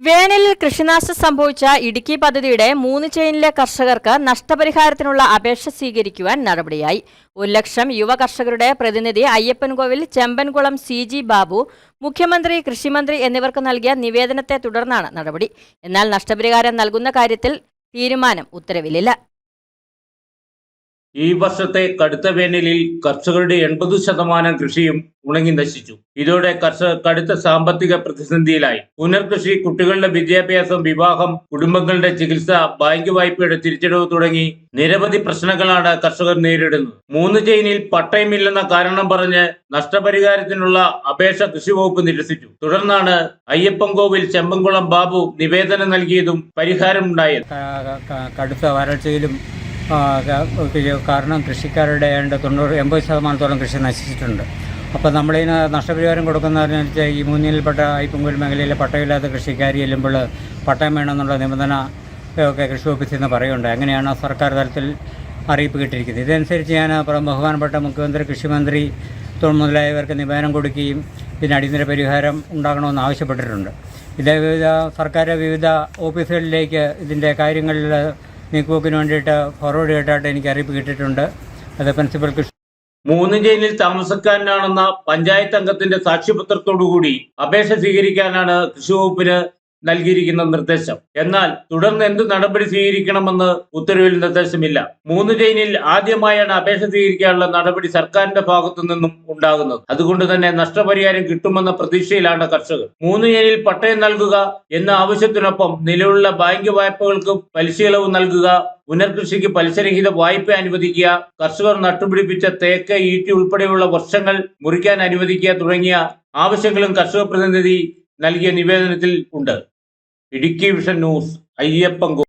വേനലിൽ കൃഷിനാശം സംഭവിച്ച ഇടുക്കി പദ്ധതിയുടെ മൂന്ന് ചെയിനിലെ കർഷകർക്ക് നഷ്ടപരിഹാരത്തിനുള്ള അപേക്ഷ സ്വീകരിക്കുവാൻ നടപടിയായി. ഒരു ലക്ഷം യുവ കർഷകരുടെ പ്രതിനിധി അയ്യപ്പൻകോവിൽ ചെമ്പൻകുളം സി ജി ബാബു മുഖ്യമന്ത്രി കൃഷിമന്ത്രി എന്നിവർക്ക് നൽകിയ നിവേദനത്തെ തുടർന്നാണ് നടപടി. എന്നാൽ നഷ്ടപരിഹാരം നൽകുന്ന കാര്യത്തിൽ തീരുമാനം ഉത്തരവിലില്ല. ഈ വർഷത്തെ കടുത്ത വേനലിൽ കർഷകരുടെ എൺപത് ശതമാനം കൃഷിയും ഉണങ്ങി നശിച്ചു. ഇതോടെ കർഷകർ കടുത്ത സാമ്പത്തിക പ്രതിസന്ധിയിലായി. പുനർകൃഷി കുട്ടികളുടെ വിദ്യാഭ്യാസം വിവാഹം കുടുംബങ്ങളുടെ ചികിത്സ ബാങ്ക് വായ്പയുടെ തിരിച്ചടവ് തുടങ്ങി നിരവധി പ്രശ്നങ്ങളാണ് കർഷകർ നേരിടുന്നത്. മൂന്ന് ചെയിനിൽ പട്ടയമില്ലെന്ന കാരണം പറഞ്ഞ് നഷ്ടപരിഹാരത്തിനുള്ള അപേക്ഷ കൃഷിവകുപ്പ് നിരസിച്ചു. തുടർന്നാണ് അയ്യപ്പൻകോവിൽ ചെമ്പൻകുളം ബാബു നിവേദനം നൽകിയതും പരിഹാരമുണ്ടായത്. കടുത്ത വരൾച്ചയിലും കാരണം കൃഷിക്കാരുടെ ഏതാണ്ട് തൊണ്ണൂറ് എൺപത് ശതമാനത്തോളം കൃഷി നശിച്ചിട്ടുണ്ട്. അപ്പോൾ നമ്മളിതിന് നഷ്ടപരിഹാരം കൊടുക്കുന്നതെന്ന് വെച്ചാൽ ഈ മൂന്നിൽപ്പെട്ട ഐപ്പുങ്കുൽ മേഖലയിലെ പട്ടയമില്ലാത്ത കൃഷിക്കാരി ചെല്ലുമ്പോൾ പട്ടയം വേണമെന്നുള്ള നിബന്ധന ഒക്കെ കൃഷി ഓഫീസിൽ നിന്ന് പറയുന്നുണ്ട്. അങ്ങനെയാണ് സർക്കാർ തലത്തിൽ അറിയിപ്പ് കിട്ടിയിരിക്കുന്നത്. ഇതനുസരിച്ച് ഞാൻ അപ്പുറം ബഹുമാനപ്പെട്ട മുഖ്യമന്ത്രി കൃഷിമന്ത്രി തൊഴിൽ മുതലായവർക്ക് നിവേദനം കൊടുക്കുകയും ഇതിന് അടിയന്തര പരിഹാരം ഉണ്ടാകണമെന്ന് ആവശ്യപ്പെട്ടിട്ടുണ്ട്. ഇതേ വിവിധ സർക്കാർ വിവിധ ഓഫീസുകളിലേക്ക് ഇതിന്റെ കാര്യങ്ങളിൽ നീക്കുവെക്കിന് വേണ്ടിയിട്ട് ഫോർവേഡ് ചെയ്തിട്ടായിട്ട് എനിക്ക് അറിയിപ്പ് കിട്ടിയിട്ടുണ്ട്. അത് പ്രിൻസിപ്പൽ കൃഷ്ണ മൂന്ന് ജയിലിൽ താമസക്കാരനാണെന്ന പഞ്ചായത്ത് അംഗത്തിന്റെ സാക്ഷ്യപത്രത്തോടുകൂടി അപേക്ഷ സ്വീകരിക്കാനാണ് കൃഷി വകുപ്പിന് നൽകിയിരിക്കുന്ന നിർദ്ദേശം. എന്നാൽ തുടർന്ന് എന്ത് നടപടി സ്വീകരിക്കണമെന്ന് ഉത്തരവിൽ നിർദ്ദേശമില്ല. മൂന്ന് ചെയിനിൽ ആദ്യമായാണ് അപേക്ഷ സ്വീകരിക്കാനുള്ള നടപടി സർക്കാരിന്റെ ഭാഗത്തു നിന്നും ഉണ്ടാകുന്നത്. അതുകൊണ്ട് തന്നെ നഷ്ടപരിഹാരം കിട്ടുമെന്ന പ്രതീക്ഷയിലാണ് കർഷകർ. മൂന്ന് ചെയിനിൽ പട്ടയം നൽകുക എന്ന ആവശ്യത്തിനൊപ്പം നിലവിലുള്ള ബാങ്ക് വായ്പകൾക്ക് പലിശയിളവ് നൽകുക പുനർകൃഷിക്ക് പലിശരഹിത വായ്പ അനുവദിക്കുക കർഷകർ നട്ടുപിടിപ്പിച്ച തേക്ക് ഈട്ടി ഉൾപ്പെടെയുള്ള വർഷങ്ങൾ മുറിക്കാൻ അനുവദിക്കുക തുടങ്ങിയ ആവശ്യങ്ങളും കർഷക പ്രതിനിധി നൽകിയ നിവേദനത്തിൽ ഉണ്ട്. Idukki vision news Ayyappan